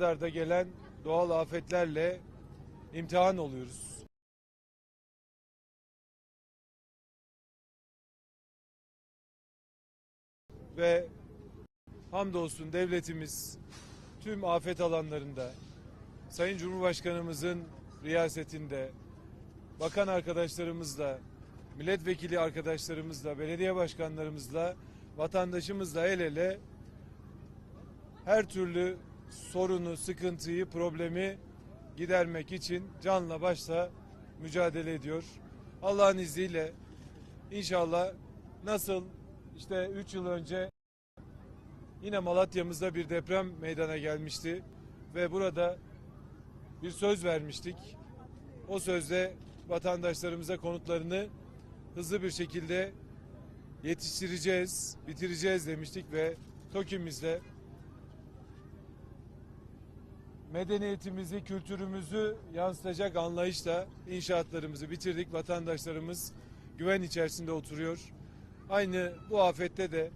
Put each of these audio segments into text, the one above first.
arda gelen doğal afetlerle imtihan oluyoruz. Ve hamdolsun devletimiz tüm afet alanlarında Sayın Cumhurbaşkanımızın riyasetinde bakan arkadaşlarımızla, milletvekili arkadaşlarımızla, belediye başkanlarımızla, vatandaşımızla el ele her türlü sorunu, sıkıntıyı, problemi gidermek için canla başla mücadele ediyor. Allah'ın izniyle inşallah nasıl işte 3 yıl önce yine Malatya'mızda bir deprem meydana gelmişti ve burada bir söz vermiştik. O sözde vatandaşlarımıza konutlarını hızlı bir şekilde yetiştireceğiz, bitireceğiz demiştik ve TOKİ'mizle medeniyetimizi, kültürümüzü yansıtacak anlayışla inşaatlarımızı bitirdik. Vatandaşlarımız güven içerisinde oturuyor. Aynı bu afette de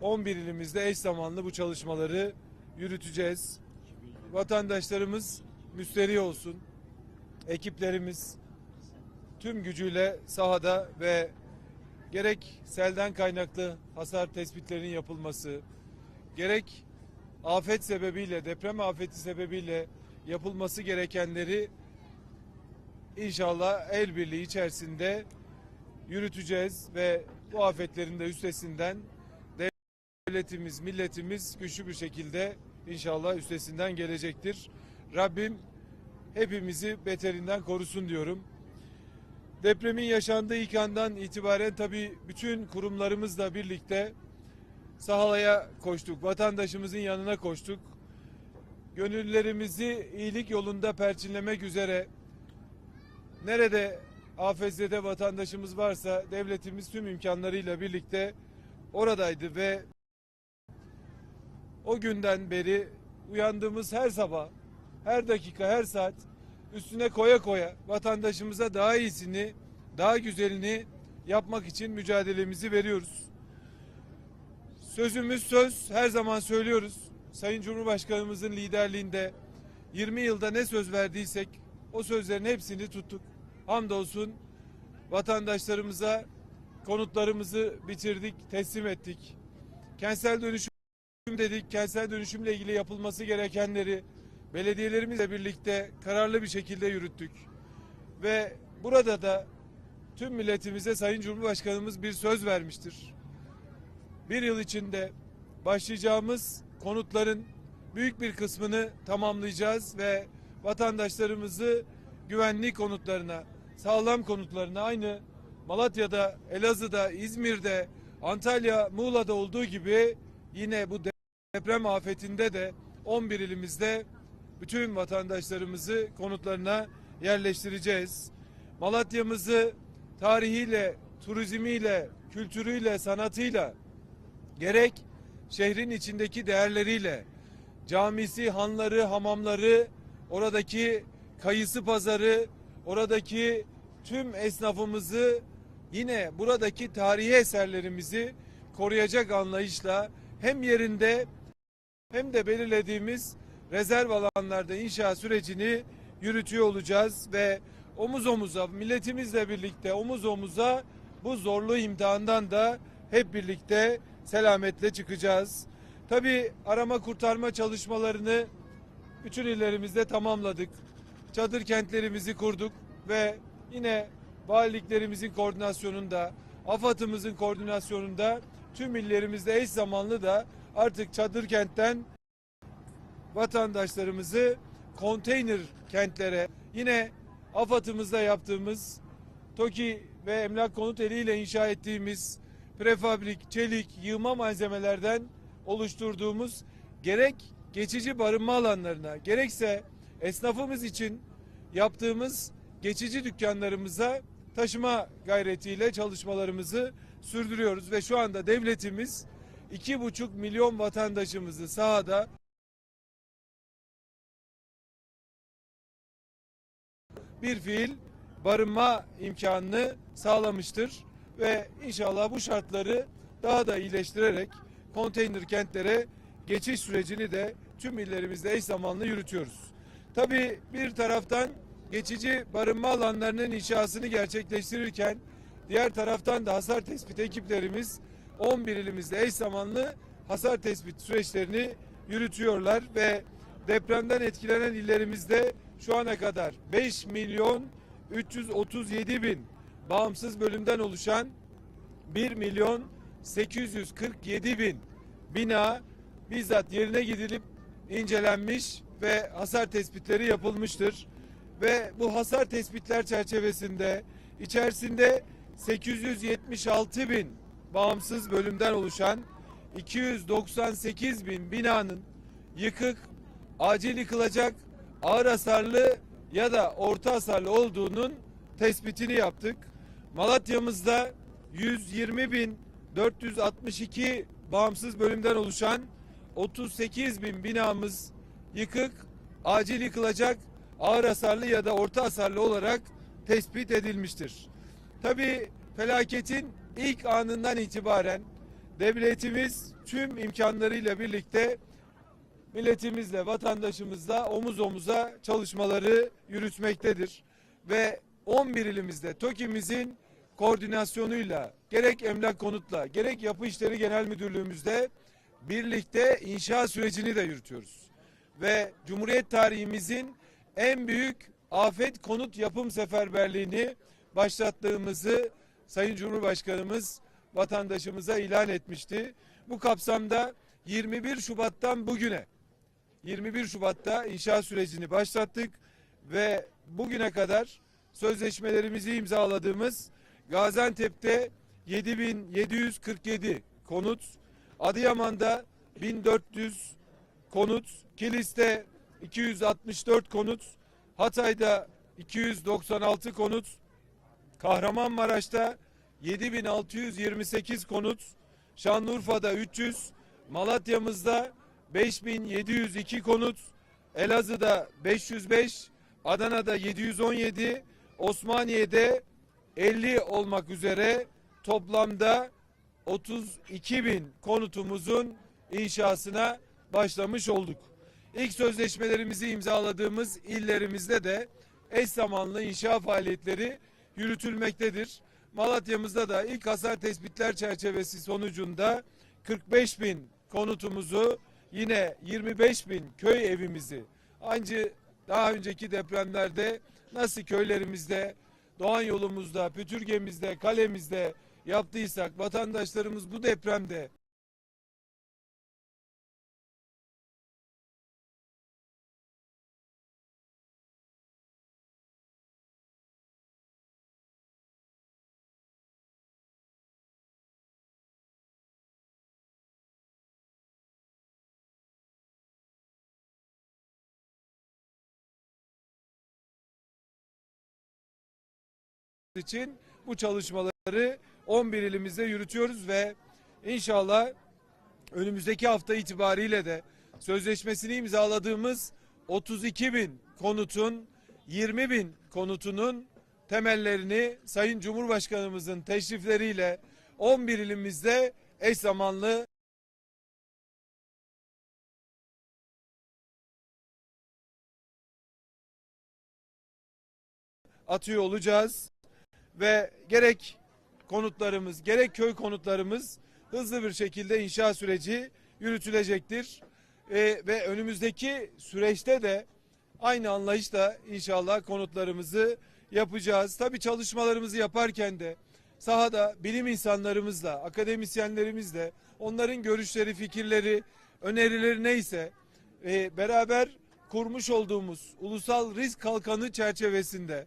11 ilimizde eş zamanlı bu çalışmaları yürüteceğiz. Vatandaşlarımız müsterih olsun. Ekiplerimiz tüm gücüyle sahada ve gerek selden kaynaklı hasar tespitlerinin yapılması, gerek afet sebebiyle, deprem afeti sebebiyle yapılması gerekenleri inşallah el birliği içerisinde yürüteceğiz ve bu afetlerin de üstesinden devletimiz, milletimiz güçlü bir şekilde inşallah üstesinden gelecektir. Rabbim hepimizi beterinden korusun diyorum. Depremin yaşandığı ilk andan itibaren tabii bütün kurumlarımızla birlikte sahaya koştuk. Vatandaşımızın yanına koştuk. Gönüllerimizi iyilik yolunda perçinlemek üzere nerede afetzede vatandaşımız varsa devletimiz tüm imkanlarıyla birlikte oradaydı ve o günden beri uyandığımız her sabah, her dakika, her saat üstüne koya koya vatandaşımıza daha iyisini, daha güzelini yapmak için mücadelemizi veriyoruz. Sözümüz söz her zaman söylüyoruz. Sayın Cumhurbaşkanımızın liderliğinde 20 yılda ne söz verdiysek o sözlerin hepsini tuttuk. Hamdolsun vatandaşlarımıza konutlarımızı bitirdik, teslim ettik. Kentsel dönüşüm dedik. Kentsel dönüşümle ilgili yapılması gerekenleri belediyelerimizle birlikte kararlı bir şekilde yürüttük. Ve burada da tüm milletimize Sayın Cumhurbaşkanımız bir söz vermiştir bir yıl içinde başlayacağımız konutların büyük bir kısmını tamamlayacağız ve vatandaşlarımızı güvenli konutlarına, sağlam konutlarına aynı Malatya'da, Elazığ'da, İzmir'de, Antalya, Muğla'da olduğu gibi yine bu deprem afetinde de 11 ilimizde bütün vatandaşlarımızı konutlarına yerleştireceğiz. Malatya'mızı tarihiyle, turizmiyle, kültürüyle, sanatıyla gerek şehrin içindeki değerleriyle camisi, hanları, hamamları, oradaki kayısı pazarı, oradaki tüm esnafımızı yine buradaki tarihi eserlerimizi koruyacak anlayışla hem yerinde hem de belirlediğimiz rezerv alanlarda inşa sürecini yürütüyor olacağız ve omuz omuza milletimizle birlikte omuz omuza bu zorlu imtihandan da hep birlikte selametle çıkacağız. Tabi arama kurtarma çalışmalarını bütün illerimizde tamamladık. Çadır kentlerimizi kurduk ve yine valiliklerimizin koordinasyonunda, AFAD'ımızın koordinasyonunda tüm illerimizde eş zamanlı da artık çadır kentten vatandaşlarımızı konteyner kentlere yine AFAD'ımızda yaptığımız TOKİ ve emlak konut eliyle inşa ettiğimiz prefabrik, çelik, yığma malzemelerden oluşturduğumuz gerek geçici barınma alanlarına gerekse esnafımız için yaptığımız geçici dükkanlarımıza taşıma gayretiyle çalışmalarımızı sürdürüyoruz. Ve şu anda devletimiz iki buçuk milyon vatandaşımızı sahada bir fiil barınma imkanını sağlamıştır ve inşallah bu şartları daha da iyileştirerek konteyner kentlere geçiş sürecini de tüm illerimizde eş zamanlı yürütüyoruz. Tabii bir taraftan geçici barınma alanlarının inşasını gerçekleştirirken diğer taraftan da hasar tespit ekiplerimiz 11 ilimizde eş zamanlı hasar tespit süreçlerini yürütüyorlar ve depremden etkilenen illerimizde şu ana kadar 5 milyon 337 bin bağımsız bölümden oluşan 1 milyon 847 bin bina bizzat yerine gidilip incelenmiş ve hasar tespitleri yapılmıştır. Ve bu hasar tespitler çerçevesinde içerisinde 876 bin bağımsız bölümden oluşan 298 bin binanın yıkık, acil yıkılacak, ağır hasarlı ya da orta hasarlı olduğunun tespitini yaptık. Malatya'mızda 120 bin 462 bağımsız bölümden oluşan 38 bin binamız yıkık, acil yıkılacak, ağır hasarlı ya da orta hasarlı olarak tespit edilmiştir. Tabi felaketin ilk anından itibaren devletimiz tüm imkanlarıyla birlikte milletimizle, vatandaşımızla omuz omuza çalışmaları yürütmektedir. Ve 11 ilimizde TOKİ'mizin koordinasyonuyla gerek emlak konutla gerek yapı işleri genel müdürlüğümüzde birlikte inşa sürecini de yürütüyoruz. Ve Cumhuriyet tarihimizin en büyük afet konut yapım seferberliğini başlattığımızı Sayın Cumhurbaşkanımız vatandaşımıza ilan etmişti. Bu kapsamda 21 Şubat'tan bugüne 21 Şubat'ta inşa sürecini başlattık ve bugüne kadar sözleşmelerimizi imzaladığımız Gaziantep'te 7747 konut, Adıyaman'da 1400 konut, Kilis'te 264 konut, Hatay'da 296 konut, Kahramanmaraş'ta 7628 konut, Şanlıurfa'da 300, Malatya'mızda 5702 konut, Elazığ'da 505, Adana'da 717, Osmaniye'de 50 olmak üzere toplamda 32 bin konutumuzun inşasına başlamış olduk. İlk sözleşmelerimizi imzaladığımız illerimizde de eş zamanlı inşa faaliyetleri yürütülmektedir. Malatya'mızda da ilk hasar tespitler çerçevesi sonucunda 45 bin konutumuzu yine 25 bin köy evimizi ancak daha önceki depremlerde nasıl köylerimizde, Doğan yolumuzda, Pütürgemizde, kalemizde yaptıysak vatandaşlarımız bu depremde için bu çalışmaları 11 ilimizde yürütüyoruz ve inşallah önümüzdeki hafta itibariyle de sözleşmesini imzaladığımız 32 bin konutun 20 bin konutunun temellerini Sayın Cumhurbaşkanımızın teşrifleriyle 11 ilimizde eş zamanlı atıyor olacağız ve gerek konutlarımız gerek köy konutlarımız hızlı bir şekilde inşa süreci yürütülecektir. Ee, ve önümüzdeki süreçte de aynı anlayışla inşallah konutlarımızı yapacağız. Tabi çalışmalarımızı yaparken de sahada bilim insanlarımızla, akademisyenlerimizle onların görüşleri, fikirleri, önerileri neyse e, beraber kurmuş olduğumuz ulusal risk kalkanı çerçevesinde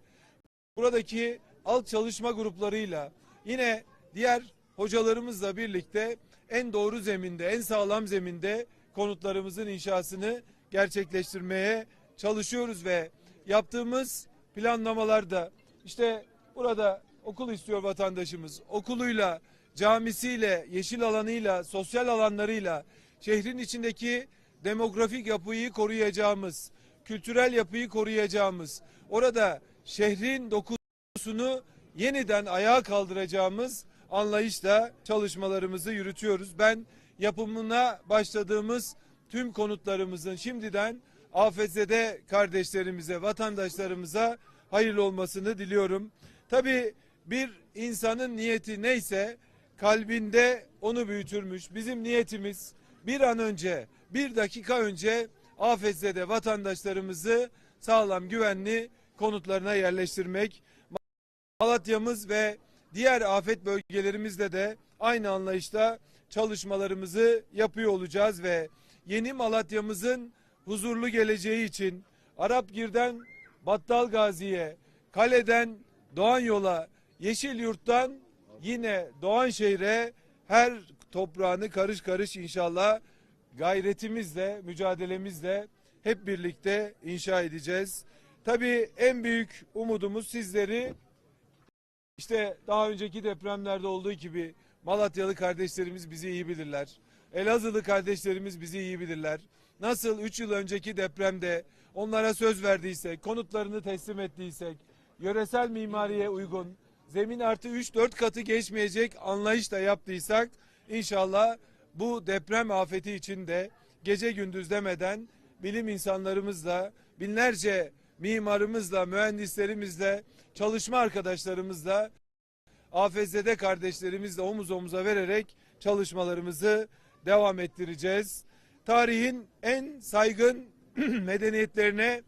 buradaki alt çalışma gruplarıyla yine diğer hocalarımızla birlikte en doğru zeminde, en sağlam zeminde konutlarımızın inşasını gerçekleştirmeye çalışıyoruz ve yaptığımız planlamalarda işte burada okul istiyor vatandaşımız. Okuluyla, camisiyle, yeşil alanıyla, sosyal alanlarıyla şehrin içindeki demografik yapıyı koruyacağımız, kültürel yapıyı koruyacağımız, orada şehrin dokusunu yeniden ayağa kaldıracağımız anlayışla çalışmalarımızı yürütüyoruz. Ben yapımına başladığımız tüm konutlarımızın şimdiden afetzede kardeşlerimize, vatandaşlarımıza hayırlı olmasını diliyorum. Tabii bir insanın niyeti neyse kalbinde onu büyütürmüş. Bizim niyetimiz bir an önce, bir dakika önce afetzede vatandaşlarımızı sağlam güvenli konutlarına yerleştirmek. Malatya'mız ve diğer afet bölgelerimizde de aynı anlayışta çalışmalarımızı yapıyor olacağız ve yeni Malatya'mızın huzurlu geleceği için Arapgir'den Battal Gazi'ye, Kale'den Doğan Yol'a, Yeşil Yurt'tan yine Doğanşehir'e her toprağını karış karış inşallah gayretimizle, mücadelemizle hep birlikte inşa edeceğiz. Tabii en büyük umudumuz sizleri işte daha önceki depremlerde olduğu gibi Malatyalı kardeşlerimiz bizi iyi bilirler. Elazığlı kardeşlerimiz bizi iyi bilirler. Nasıl 3 yıl önceki depremde onlara söz verdiysek, konutlarını teslim ettiysek, yöresel mimariye uygun, zemin artı 3-4 katı geçmeyecek anlayışla yaptıysak inşallah bu deprem afeti içinde gece gündüz demeden bilim insanlarımızla, binlerce mimarımızla, mühendislerimizle, çalışma arkadaşlarımızla, afetzede kardeşlerimizle omuz omuza vererek çalışmalarımızı devam ettireceğiz. Tarihin en saygın medeniyetlerine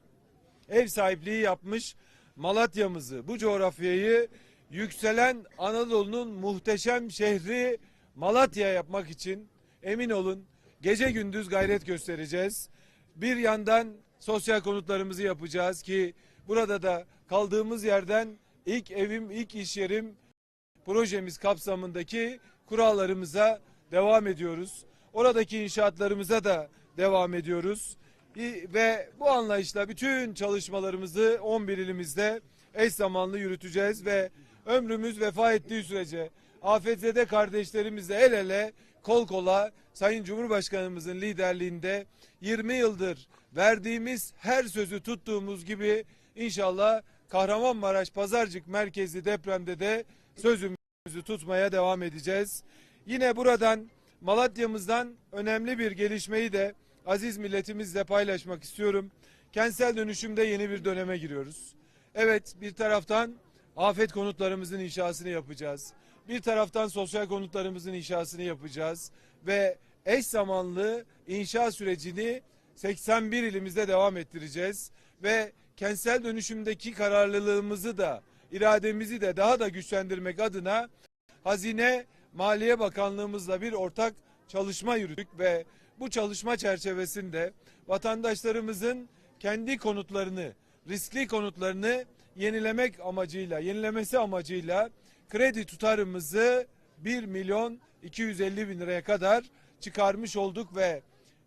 ev sahipliği yapmış Malatya'mızı, bu coğrafyayı yükselen Anadolu'nun muhteşem şehri Malatya yapmak için emin olun gece gündüz gayret göstereceğiz. Bir yandan sosyal konutlarımızı yapacağız ki burada da kaldığımız yerden ilk evim, ilk iş yerim projemiz kapsamındaki kurallarımıza devam ediyoruz. Oradaki inşaatlarımıza da devam ediyoruz. Ve bu anlayışla bütün çalışmalarımızı 11 ilimizde eş zamanlı yürüteceğiz ve ömrümüz vefa ettiği sürece afetzede kardeşlerimizle el ele kol kola Sayın Cumhurbaşkanımızın liderliğinde 20 yıldır verdiğimiz her sözü tuttuğumuz gibi inşallah Kahramanmaraş Pazarcık merkezli depremde de sözümüzü tutmaya devam edeceğiz. Yine buradan Malatya'mızdan önemli bir gelişmeyi de aziz milletimizle paylaşmak istiyorum. Kentsel dönüşümde yeni bir döneme giriyoruz. Evet bir taraftan afet konutlarımızın inşasını yapacağız. Bir taraftan sosyal konutlarımızın inşasını yapacağız. Ve eş zamanlı inşa sürecini 81 ilimizde devam ettireceğiz. Ve kentsel dönüşümdeki kararlılığımızı da irademizi de daha da güçlendirmek adına Hazine Maliye Bakanlığımızla bir ortak çalışma yürüttük. Ve bu çalışma çerçevesinde vatandaşlarımızın kendi konutlarını, riskli konutlarını yenilemek amacıyla, yenilemesi amacıyla kredi tutarımızı 1 milyon 250 bin liraya kadar çıkarmış olduk ve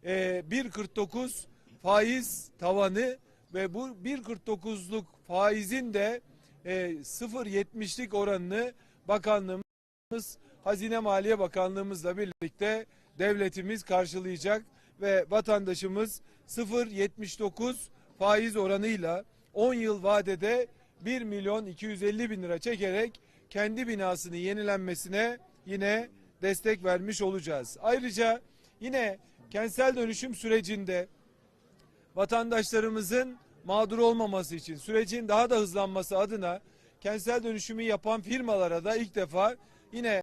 e, 1.49 faiz tavanı ve bu 1.49'luk faizin de e, 0.70'lik oranını bakanlığımız Hazine Maliye Bakanlığımızla birlikte devletimiz karşılayacak ve vatandaşımız 0.79 faiz oranıyla 10 yıl vadede 1 milyon 250 bin lira çekerek kendi binasını yenilenmesine yine destek vermiş olacağız. Ayrıca yine kentsel dönüşüm sürecinde vatandaşlarımızın mağdur olmaması için sürecin daha da hızlanması adına kentsel dönüşümü yapan firmalara da ilk defa yine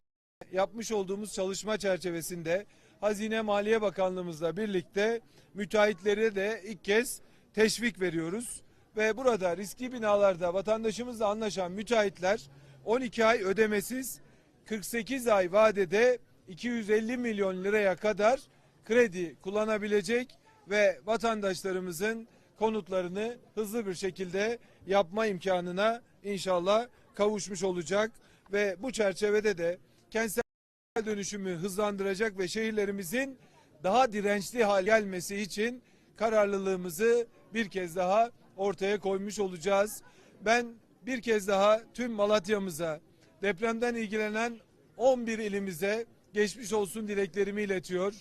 yapmış olduğumuz çalışma çerçevesinde Hazine Maliye Bakanlığımızla birlikte müteahhitlere de ilk kez teşvik veriyoruz. Ve burada riskli binalarda vatandaşımızla anlaşan müteahhitler 12 ay ödemesiz 48 ay vadede 250 milyon liraya kadar kredi kullanabilecek ve vatandaşlarımızın konutlarını hızlı bir şekilde yapma imkanına inşallah kavuşmuş olacak. Ve bu çerçevede de kentsel dönüşümü hızlandıracak ve şehirlerimizin daha dirençli hal gelmesi için kararlılığımızı bir kez daha ortaya koymuş olacağız. Ben bir kez daha tüm Malatya'mıza, depremden ilgilenen 11 ilimize geçmiş olsun dileklerimi iletiyor.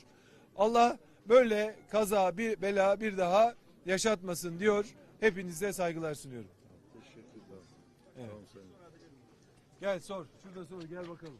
Allah böyle kaza bir bela bir daha yaşatmasın diyor. Hepinize saygılar sunuyorum. Teşekkürler. Evet. Gel sor. Şurada sor. Gel bakalım.